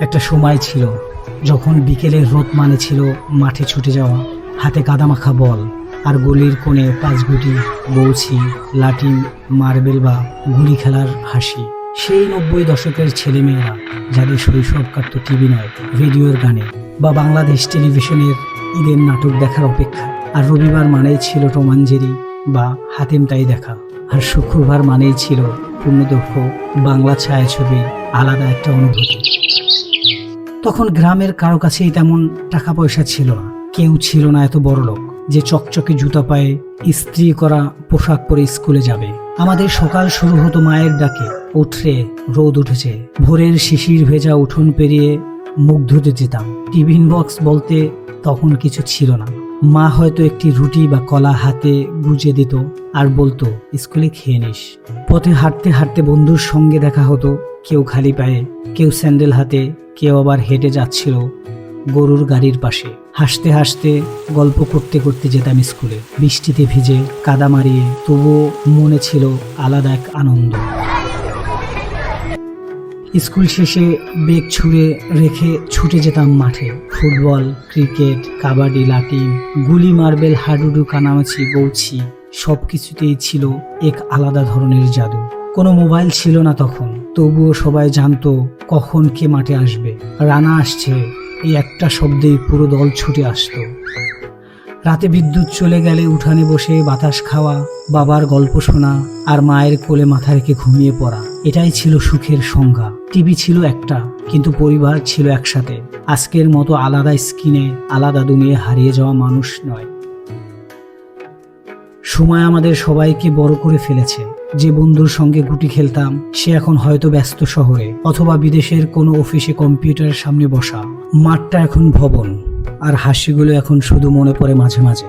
একটা সময় ছিল যখন বিকেলের রোদ মানে ছিল মাঠে ছুটে যাওয়া, হাতে কাদামাখা বল আর গলির কোণে পাঁচগুটি বৌছি, লাঠি, মার্বেল বা গুলি খেলার হাসি। সেই নব্বই দশকের ছেলেমেয়েরা যাদের শৈশব কাটত টিভি নয়, রেডিওর গানে বা বাংলাদেশ টেলিভিশনের ঈদের নাটক দেখার অপেক্ষা। আর রবিবার মানেই ছিল টমাঞ্জেরি বা হাতিম তাই দেখা। আর শুক্রবার মানেই ছিল পূর্ণদক্ষ বাংলা ছায়াছবির আলাদা একটা অনুভূতি। তখন গ্রামের কারও কাছেই তেমন টাকা পয়সা ছিল না। কেউ ছিল না এত বড় লোক যে চকচকে জুতা পায়ে ইস্ত্রি করা পোশাক পরে স্কুলে যাবে। আমাদের সকাল শুরু হতো মায়ের ডাকে। উঠরে রোদ উঠেছে। ভোরের শিশির ভেজা উঠোন পেরিয়ে মুখ ধুতে যেতাম। টিফিন বক্স বলতে তখন কিছু ছিল না। মা হয়তো একটি রুটি বা কলা হাতে গুজে দিত আর বলতো, স্কুলে খেয়ে নিস। পথে হাঁটতে হাঁটতে বন্ধুর সঙ্গে দেখা হতো, কেউ খালি পায়ে, কেউ স্যান্ডেল হাতে, কেউ আবার হেঁটে যাচ্ছিল গরুর গাড়ির পাশে। হাসতে হাসতে গল্প করতে করতে যেতাম স্কুলে। বৃষ্টিতে ভিজে কাদা মারিয়ে তবুও মনে ছিল আলাদা এক আনন্দ। স্কুল শেষে বেগ ছুঁড়ে রেখে ছুটে যেতাম মাঠে। ফুটবল, ক্রিকেট, কাবাডি, লাঠি, গুলি, মার্বেল, হাডুডু, কানামাছি, বৌছি সব কিছুতেই ছিল এক আলাদা ধরনের জাদু। কোনো মোবাইল ছিল না তখন। তবুও সবাই জানতো কখন কে মাঠে আসবে। রানা আসছে, এই একটা শব্দেই পুরো দল ছুটে আসতো। রাতে বিদ্যুৎ চলে গেলে উঠানে বসে বাতাস খাওয়া, বাবার গল্প শোনা আর মায়ের কোলে মাথা রেখে ঘুমিয়ে পড়া। এটাই ছিল সুখের সংজ্ঞা। টিভি ছিল একটা, কিন্তু পরিবার ছিল একসাথে। আজকের মতো আলাদা স্কিনে আলাদা দুনিয়া হারিয়ে যাওয়া মানুষ নয়। সময় আমাদের সবাইকে বড় করে ফেলেছে। যে বন্ধুর সঙ্গে গুটি খেলতাম, সে এখন হয়তো ব্যস্ত শহরে, অথবা বিদেশের কোনো অফিসে কম্পিউটারের সামনে বসা। মাঠটা এখন ভবন, আর হাসিগুলো এখন শুধু মনে পড়ে মাঝে মাঝে।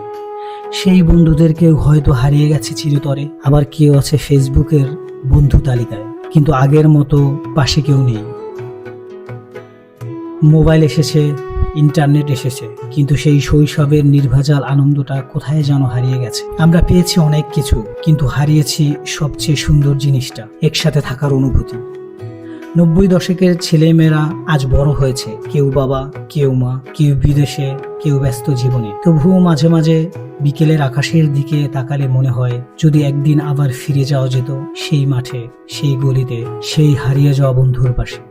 সেই বন্ধুদের কেউ হয়তো হারিয়ে গেছে চিরতরে, আবার কেউ আছে ফেসবুকের বন্ধু তালিকায়। কিন্তু আগের মতো পাশে কেউ নেই। মোবাইল এসেছে, ইন্টারনেট এসেছে, কিন্তু সেই শৈশবের নির্ভেজাল আনন্দটা কোথায় যেন হারিয়ে গেছে। আমরা পেয়েছি অনেক কিছু, কিন্তু হারিয়েছি সবচেয়ে সুন্দর জিনিসটা, একসাথে থাকার অনুভূতি। নব্বই দশকের ছেলেমেয়েরা আজ বড় হয়েছে। কেউ বাবা, কেউ মা, কেউ বিদেশে, কেউ ব্যস্ত জীবনে। তবুও মাঝে মাঝে বিকেলের আকাশের দিকে তাকালে মনে হয়, যদি একদিন আবার ফিরে যাওয়া যেত সেই মাঠে, সেই গলিতে, সেই হারিয়ে যাওয়া বন্ধুর পাশে।